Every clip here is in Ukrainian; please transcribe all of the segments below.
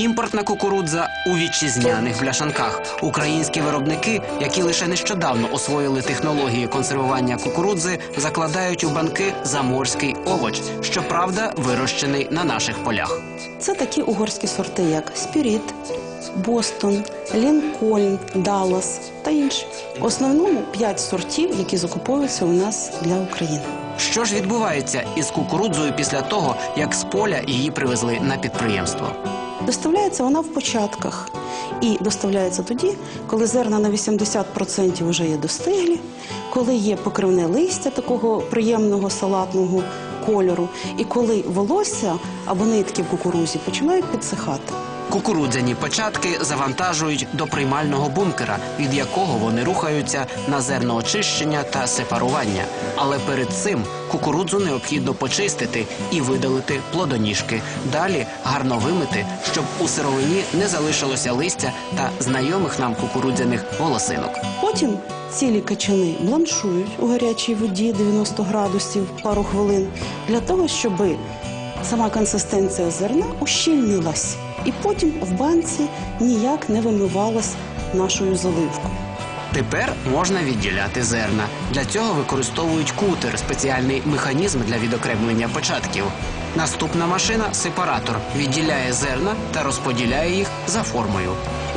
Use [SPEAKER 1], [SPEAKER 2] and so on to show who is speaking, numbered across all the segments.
[SPEAKER 1] Імпортна кукурудза у вітчизняних бляшанках. Українські виробники, які лише нещодавно освоїли технології консервування кукурудзи, закладають у банки заморський овоч, щоправда, вирощений на наших полях.
[SPEAKER 2] Це такі угорські сорти, як Спіріт, Бостон, Лінкольн, Даллас та інші. В основному п'ять сортів, які закуповуються у нас для України.
[SPEAKER 1] Що ж відбувається із кукурудзою після того, як з поля її привезли на підприємство?
[SPEAKER 2] Доставляється вона в початках і доставляється тоді, коли зерна на 80% вже є достиглі, коли є покривне листя такого приємного салатного кольору, і коли волосся або нитки в кукурузі починають підсихати.
[SPEAKER 1] Кукурудзяні початки завантажують до приймального бункера, від якого вони рухаються на зерноочищення та сепарування. Але перед цим кукурудзу необхідно почистити і видалити плодоніжки. Далі гарно вимити, щоб у сировині не залишилося листя та знайомих нам кукурудзяних волосинок.
[SPEAKER 2] Потім цілі качани бланшують у гарячій воді 90 градусів пару хвилин для того, щоб сама консистенція зерна ущільнилась. І потім в банці ніяк не вимивалась нашою заливкою.
[SPEAKER 1] Тепер можна відділяти зерна. Для цього використовують кутер, спеціальний механізм для відокремлення початків. Наступна машина сепаратор відділяє зерна та розподіляє їх за формою.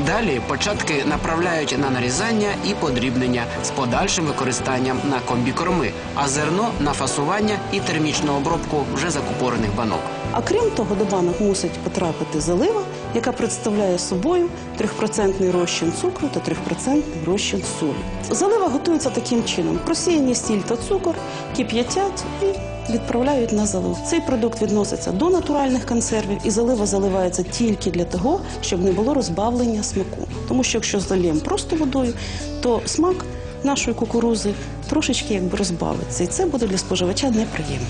[SPEAKER 1] Далі початки направляють на нарізання і подрібнення з подальшим використанням на комбікорми, а зерно на фасування і термічну обробку вже закупорених банок.
[SPEAKER 2] А крім того, до банок мусить потрапити залива, яка представляє собою 3% розчин цукру та 3% розчин солі. Залива готується таким чином: просіяні сіль та цукор, кип'ятять і відправляють на заливу. Цей продукт відноситься до натуральних консервів, і залива заливається тільки для того, щоб не було розбавлення смаку. Тому що якщо заліємо просто водою, то смак нашої кукурузи трошечки якби розбавиться, і це буде для споживача неприємно.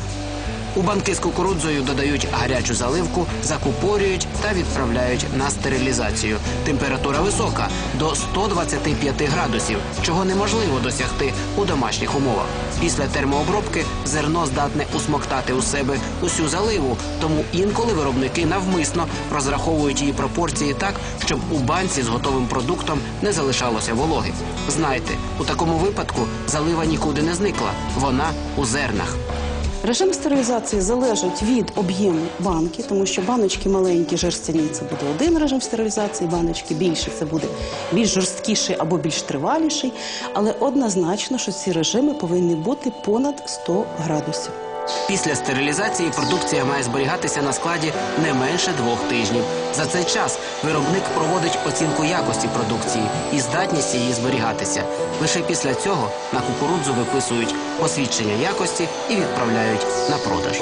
[SPEAKER 1] У банки з кукурудзою додають гарячу заливку, закупорюють та відправляють на стерилізацію. Температура висока до 125 градусів, чого неможливо досягти у домашніх умовах. Після термообробки зерно здатне усмоктати у себе усю заливу, тому інколи виробники навмисно розраховують її пропорції так, щоб у банці з готовим продуктом не залишалося вологи. Знайте, у такому випадку залива нікуди не зникла, вона у зернах.
[SPEAKER 2] Режим стерилізації залежить від об'єму банки, тому що баночки маленькі, жерстяні це буде один режим стерилізації, баночки більші це буде більш жорсткіший або більш триваліший. Але однозначно, що ці режими повинні бути понад 100 градусів.
[SPEAKER 1] Після стерилізації продукція має зберігатися на складі не менше двох тижнів. За цей час виробник проводить оцінку якості продукції і здатність її зберігатися. Лише після цього на кукурудзу виписують посвідчення якості і відправляють на продаж.